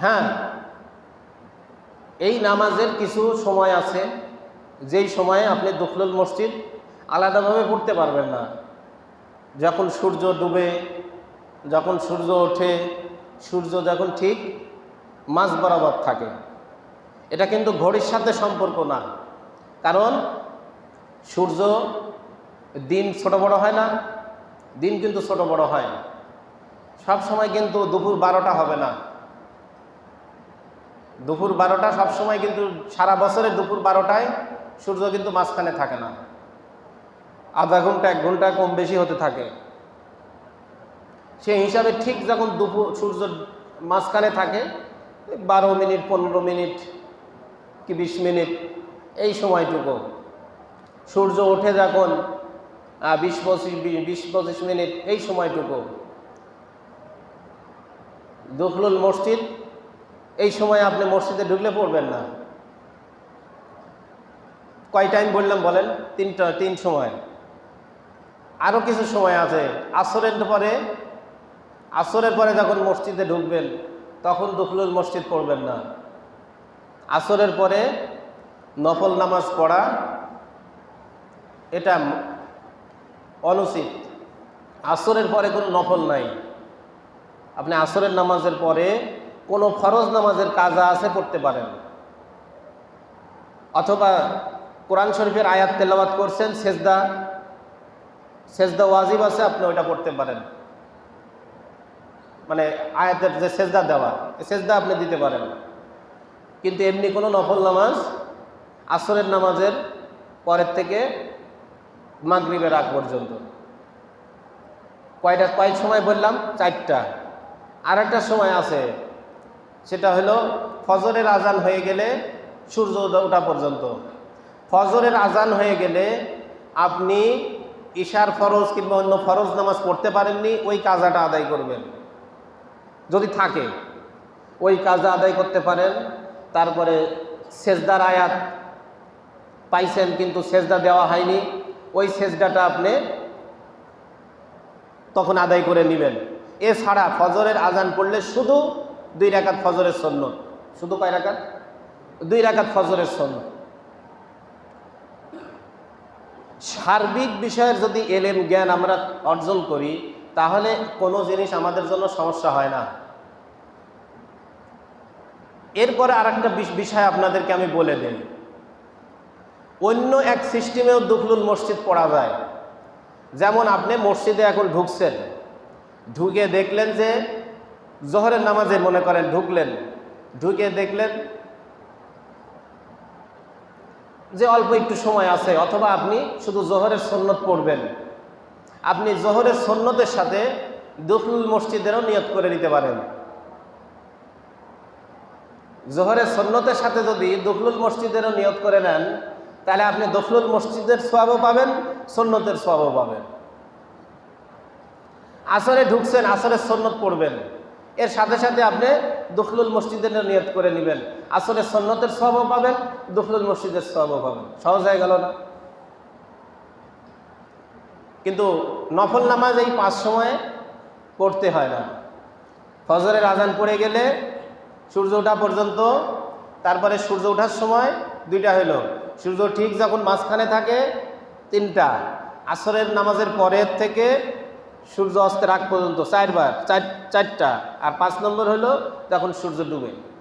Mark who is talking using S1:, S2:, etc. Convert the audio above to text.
S1: হ্যাঁ এই নামাজের কিছু সময় আছে, যেই সময়ে আপনি দখলুল মসজিদ আলাদাভাবে পড়তে পারবেন না। যখন সূর্য ডুবে, যখন সূর্য ওঠে, সূর্য যখন ঠিক মাঝ বরাবর থাকে। এটা কিন্তু ঘড়ির সাথে সম্পর্ক না। কারণ সূর্য দিন ছোট বড় হয় না, দিন কিন্তু ছোট বড় হয়। সব সময় কিন্তু দুপুর বারোটা হবে না। দুপুর বারোটা সব সময় কিন্তু সারা বছরের দুপুর বারোটায় সূর্য কিন্তু মাঝখানে থাকে না। আধা ঘণ্টা, এক ঘণ্টা কম বেশি হতে থাকে। সেই হিসাবে ঠিক যখন দুপুর, সূর্য মাঝখানে থাকে, বারো মিনিট, পনেরো মিনিট কি বিশ মিনিট, এই সময়টুকু। সূর্য ওঠে যখন বিশ পঁচিশ বিশ পঁচিশ মিনিট, এই সময়টুকু। দখলুল মসজিদ এই সময় আপনি মসজিদে ঢুকলে পড়বেন না। কয় টাইম বললাম বলেন? তিনটা, তিন সময়। আরও কিছু সময় আছে। আসরের পরে আসরের পরে যখন মসজিদে ঢুকবেন, তখন দখলুল মসজিদ পড়বেন না। আসরের পরে নফল নামাজ পড়া, এটা অনুচিত। আসরের পরে কোনো নফল নাই। আপনি আসরের নামাজের পরে কোনো ফরজ নামাজের কাজা আছে পড়তে পারেন। অথবা কোরআন শরীফের আয়াত তেলাওয়াত করছেন, সেজদা সেজদা ওয়াজিব আছে, আপনি ওইটা পড়তে পারেন। মানে আয়াতের যে সেজদা দেওয়া সেজদা আপনি দিতে পারেন। কিন্তু এমনি কোনো নফল নামাজ, আসরের নামাজের পরের থেকে মাগরিবের আগ পর্যন্ত। কয়টা কয় সময় বললাম, চারটা। আর একটা সময় আছে সেটা হলো ফজরের আজান হয়ে গেলে সূর্য ওঠা পর্যন্ত। ফজরের আজান হয়ে গেলে আপনি ঈশার ফরজ কিংবা অন্য ফরজ নামাজ পড়তে পারেননি, ওই কাজাটা আদায় করবেন। যদি থাকে, ওই কাজা আদায় করতে পারেন। তারপরে সেজদার আয়াত পাইছেন কিন্তু সেজদা দেওয়া হয়নি, ওই সেজদাটা আপনি তখন আদায় করে নেবেন। এছাড়া ফজরের আজান পড়লে শুধু দুই রাকাত ফজরের সন্ন শুধু কয় রাকাত? দুই রাকাত ফজরের সন্ন সার্বিক বিষয়ের যদি এলেম, জ্ঞান আমরা অর্জন করি, তাহলে কোনো জিনিস আমাদের জন্য সমস্যা হয় না। এরপরে আর একটা বিষয় আপনাদেরকে আমি বলে দিই। অন্য এক সিস্টেমেও দুখলুল মসজিদ পড়া যায়। যেমন আপনি মসজিদে এখন ঢুকছেন। ঢুকে দেখলেন যে জোহরের নামাজে মনে করেন ঢুকলেন, ঢুকে দেখলেন যে অল্প একটু সময় আছে, অথবা আপনি শুধু জোহরের সন্ন্যত পড়বেন। আপনি জোহরের সন্ন্যতের সাথে দুখলুল মসজিদেরও নিয়ত করে নিতে পারেন। জোহরের সন্ন্যতের সাথে যদি দখলুল মসজিদেরও নিয়ত করে নেন, তাহলে আপনি দখলুল মসজিদের সোয়াবও পাবেন, সন্ন্যতের সোয়াবও পাবেন। আসরে ঢুকছেন, আসরের সন্ন্যত পড়বেন। এর সাথে সাথে আপনি দখলুল মসজিদের নিয়ত করে নেবেন। আসরের সন্ন্যতের সোয়াবও পাবেন, দখলুল মসজিদের সোয়াবও পাবেন। সহজ হয়ে গেল না? কিন্তু নফল নামাজ এই পাঁচ সময়ে পড়তে হয় না। ফজরের আজান পড়ে গেলে সূর্য ওঠা পর্যন্ত, তারপরে সূর্য ওঠার সময় দুইটা হলো সূর্য ঠিক যখন মাঝখানে থাকে, তিনটা। আসরের নামাজের পরের থেকে সূর্য অস্তের আগ পর্যন্ত চারবার চার চারটা। আর পাঁচ নম্বর হলো যখন সূর্য ডুবে।